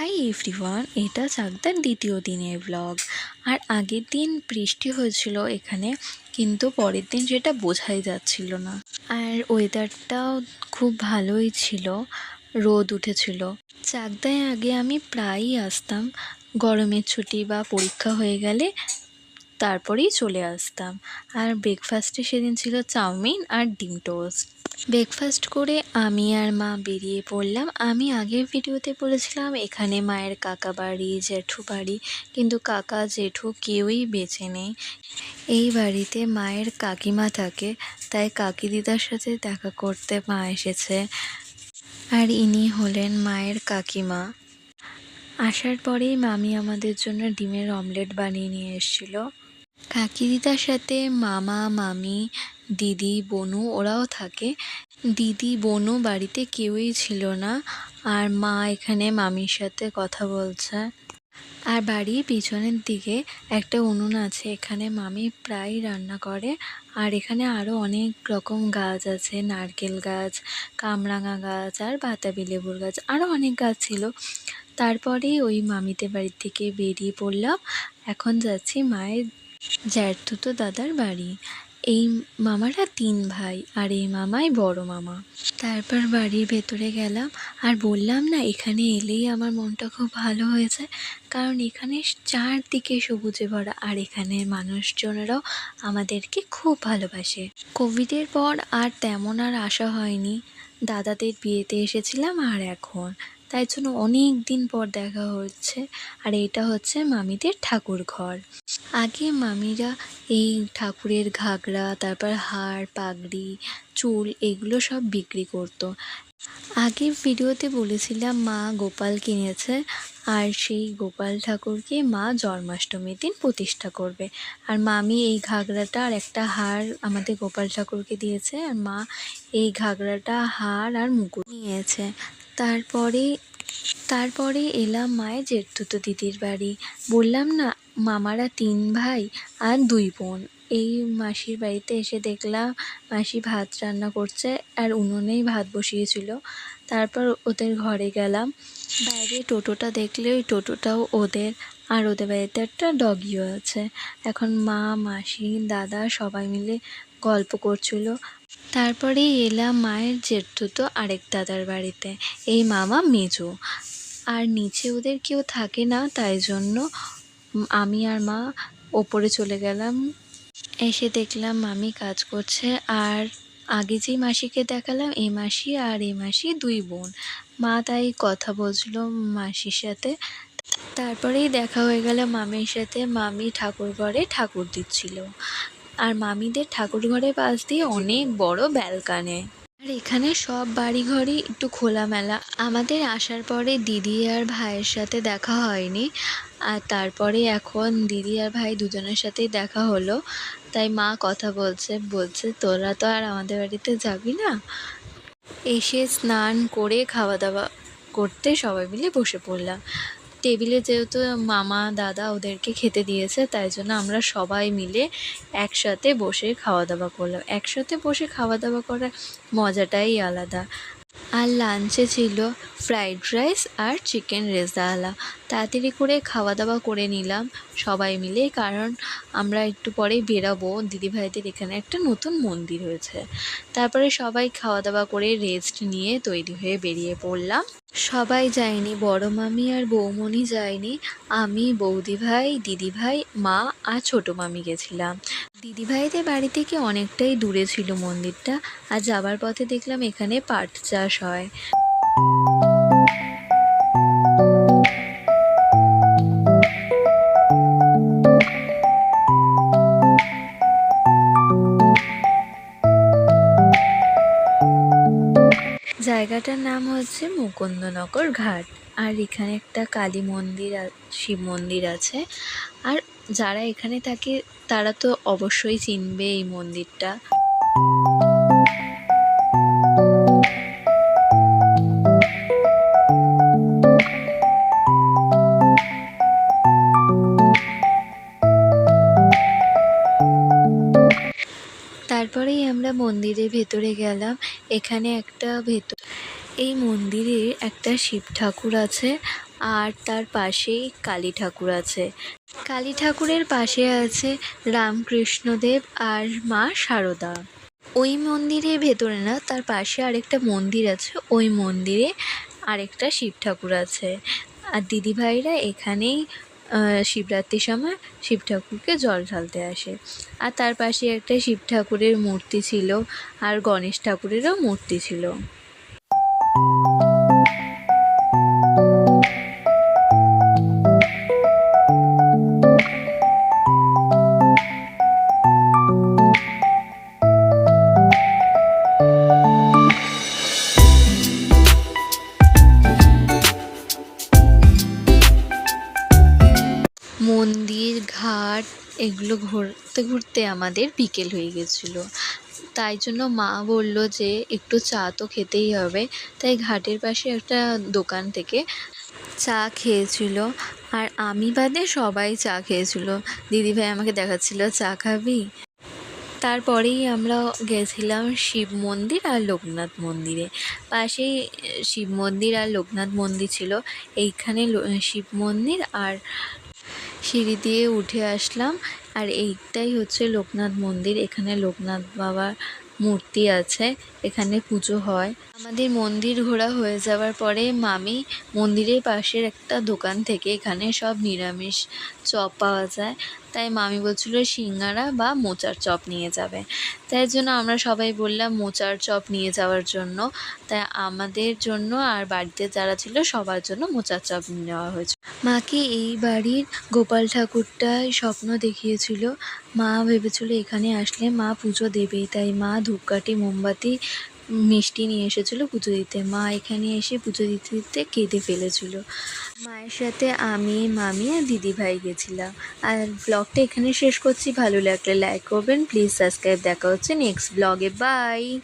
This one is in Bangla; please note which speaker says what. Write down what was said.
Speaker 1: হাই এভরিওয়ান এটা চাকদার দ্বিতীয় দিনের ব্লগ আর আগের দিন বৃষ্টি হয়েছিল এখানে, কিন্তু পরের দিন সেটা বোঝাই যাচ্ছিল না। আর ওয়েদারটাও খুব ভালোই ছিল। রোদ উঠেছিল। চাকদায় আগে আমি প্রায়ই আসতাম। গরমের ছুটি বা পরীক্ষা হয়ে গেলে তারপরেই চলে আসতাম। আর ব্রেকফাস্টে সেদিন ছিল চাউমিন আর ডিম টোস্ট ব্রেকফাস্ট করে আমি আর মা বেরিয়ে পড়লাম। আমি আগের ভিডিওতে বলেছিলাম, এখানে মায়ের কাকা বাড়ি, জেঠু বাড়ি, কিন্তু কাকা, জেঠু কেউই বেঁচে নেই। এই বাড়িতে মায়ের কাকিমা থাকে, তাই কাকি দিদার সাথে দেখা করতে মা এসেছে। আর ইনি হলেন মায়ের কাকিমা। আসার পরেই মামি আমাদের জন্য ডিমের অমলেট বানিয়ে নিয়ে এসেছিল। কাকি দিদার সাথে মামা, মামি দিদি, বনু, ওরাও থাকে। দিদি, বনু বাড়িতে কেউই ছিল না আর মা এখানে মামির সাথে কথা বলছে। আর বাড়ির পিছনের দিকে একটা উনুন আছে, এখানে মামি প্রায় রান্না করে। আর এখানে আরও অনেক রকম গাছ আছে, নারকেল গাছ, কামরাঙা গাছ আর বাতাবি লেবুর গাছ আরও অনেক গাছ ছিল। তারপরেই ওই মামিদের বাড়ি থেকে বেরিয়ে পড়লাম। এখন যাচ্ছি মায়ের জ্যাঠতুতো দাদার বাড়ি। এই মামারা তিন ভাই আর এই মামাই বড় মামা। তারপর বাড়ির ভেতরে গেলাম আর বললাম না, এখানে এলেই আমার মনটা খুব ভালো হয়েছে। কারণ এখানে চারদিকে সবুজে ভরা আর এখানের মানুষজনেরাও আমাদেরকে খুব ভালোবাসে। কোভিডের পর আর তেমন আর আসা হয়নি। দাদাদের বিয়েতে এসেছিলাম আর এখন। তাই জন্য অনেক দিন পর দেখা হচ্ছে। আর এটা হচ্ছে মামিদের ঠাকুর ঘর আগে মামিরা এই ঠাকুরের ঘাগরা, তারপর হার, পাগড়ি, চুল এগুলো সব বিক্রি করতো। আগে ভিডিওতে বলেছিলাম মা গোপাল কিনেছে আর সেই গোপাল ঠাকুরকে মা জন্মাষ্টমীর দিন প্রতিষ্ঠা করবে। আর মামি এই ঘাগরাটা আর একটা হার আমাদের গোপাল ঠাকুরকে দিয়েছে। আর মা এই ঘাগরাটা হার আর মুকুট নিয়েছে। তারপরে তারপরে এলাম মায়ের জেঠতুতো দিদির বাড়ি। বললাম, না, মামারা তিন ভাই আর দুই বোন। এই মাসির বাড়িতে এসে দেখলাম, মাসি ভাত রান্না করছে আর উনুনেই ভাত বসিয়েছিল। তারপর ওদের ঘরে গেলাম। বাইরে টোটোটা দেখলে ওই টোটোটাও ওদের আর ওদের বাড়িতে একটা ডগিও আছে। এখন মা, মাসি, দাদা সবাই মিলে গল্প করছিল। তারপরে এলাম মায়ের জেঠতুতো আরেক দাদার বাড়িতে। এই মামা মেজো। আর নিচে ওদের কেউ থাকে না, তাই জন্য আমি আর মা ওপরে চলে গেলাম। এসে দেখলাম মামি কাজ করছে, আর আগে যেই মাসিকে দেখালাম, এ মাসি আর এ মাসি দুই বোন। মা তাই কথা বলছিল মাসির সাথে। তারপরেই দেখা হয়ে গেল মামির সাথে। মামি ঠাকুর ঘরে ঠাকুর দিচ্ছিল। আর মামিদের ঠাকুর ঘরের পাশ দিয়ে অনেক বড় ব্যালকানে। আর এখানে সব বাড়িঘরই একটু খোলামেলা। আমাদের আসার পরে দিদি আর ভাইয়ের সাথে দেখা হয়নি। আর তারপরে এখন দিদি আর ভাই দুজনের সাথেই দেখা হলো। তাই মা কথা বলছে বলছে, তোরা তো আর আমাদের বাড়িতে যাবি না? এসে স্নান করে খাওয়া দাওয়া করতে সবাই মিলে বসে পড়লাম। টেবিলে যেহেতু মামা, দাদা ওদেরকে খেতে দিয়েছে, তাই জন্য আমরা সবাই মিলে একসাথে বসে খাওয়া দাওয়া করলাম। একসাথে বসে খাওয়া দাওয়া করার মজাটাই আলাদা। আর লাঞ্চে ছিল ফ্রাইড রাইস আর চিকেন রেজালা তাড়াতাড়ি করে খাওয়া দাওয়া করে নিলাম সবাই মিলে, কারণ আমরা একটু পরে বেরাবো। দিদিভাইদের এখানে একটা নতুন মন্দির হয়েছে। তারপরে সবাই খাওয়া দাওয়া করে রেস্ট নিয়ে তৈরি হয়ে বেরিয়ে পড়লাম। সবাই যায়নি, বড় মামি আর বৌমনি যায়নি। আমি, বৌদিভাই, দিদিভাই, মা আর ছোটো মামি গেছিলাম। দিদিভাইদের বাড়ি থেকে অনেকটাই দূরে ছিল মন্দিরটা। আর যাবার পথে দেখলাম এখানে পাট চাষ হয়। জায়গাটার নাম হচ্ছে মুকুন্দনগর ঘাট। আর এখানে একটা কালী মন্দির শিব মন্দির আছে। আর যারা এখানে থাকে, তারা তো অবশ্যই চিনবে এই মন্দিরটা। মন্দিরের ভেতরে গেলাম। এখানে একটা ভেতর এই মন্দিরে একটা শিব ঠাকুর আছে আর তার পাশেই কালী ঠাকুর আছে। কালী ঠাকুরের পাশে আছে রামকৃষ্ণদেব আর মা শারদা ওই মন্দিরের ভেতরে না, তার পাশে আরেকটা মন্দির আছে। ওই মন্দিরে আরেকটা শিব ঠাকুর আছে। আর দিদিভাইরা এখানেই শিবরাত্রির সময় শিব ঠাকুরকে জল ঢালতে আসে। আর তার পাশে একটা শিব ঠাকুরের মূর্তি ছিল আর গণেশ ঠাকুরেরও মূর্তি ছিল। ঘাট এগুলো ঘুরতে ঘুরতে আমাদের বিকেল হয়ে গেছিল। তাই জন্য মা বলল যে একটু চা তো খেতেই হবে। তাই ঘাটের পাশে একটা দোকান থেকে চা খেয়েছিল। আর আমি বাদে সবাই চা খেয়েছিল। দিদিভাই আমাকে দেখাচ্ছিল, চা খাবি? তারপরেই আমরা গেছিলাম শিব মন্দির আর লোকনাথ মন্দিরে। পাশেই শিব মন্দির আর লোকনাথ মন্দির ছিল। এইখানে শিব মন্দির আর সিঁড়ি দিয়ে উঠে আসলাম। আর এইটাই হচ্ছে লোকনাথ মন্দির। এখানে লোকনাথ বাবার মূর্তি আছে। এখানে পুজো হয়। আমাদের মন্দির ঘোরা হয়ে যাওয়ার পরে মামি মন্দিরের পাশের একটা দোকান থেকে এখানে সব নিরামিষ চপ পাওয়া যায়। তাই মামি বলছিল সিঙ্গারা বা মোচার চপ নিয়ে যাবে। তাই জন্য আমরা সবাই বললাম মোচার চপ নিয়ে যাওয়ার জন্য। তাই আমাদের জন্য আর বাড়িতে যারা ছিল সবার জন্য মোচার চপ নেওয়া হয়েছে। মাকে এই বাড়ির গোপাল ঠাকুরটাই স্বপ্ন দেখিয়েছিল। মা ভেবেছিল এখানে আসলে মা পুজো দেবে তাই মা ধূপকাঠি, মোমবাতি মিষ্টি নিয়ে এসেছিল পুজো দিতে। মা এখানে এসে পুজো দিতে দিতে কেঁদে ফেলেছিল। মায়ের সাথে আমি, মামি আর দিদি ভাই গেছিলাম। আর ব্লগটা এখানে শেষ করছি। ভালো লাগলে লাইক করবেন। প্লিজ সাবস্ক্রাইব দেখা হচ্ছে নেক্সট ব্লগে বাই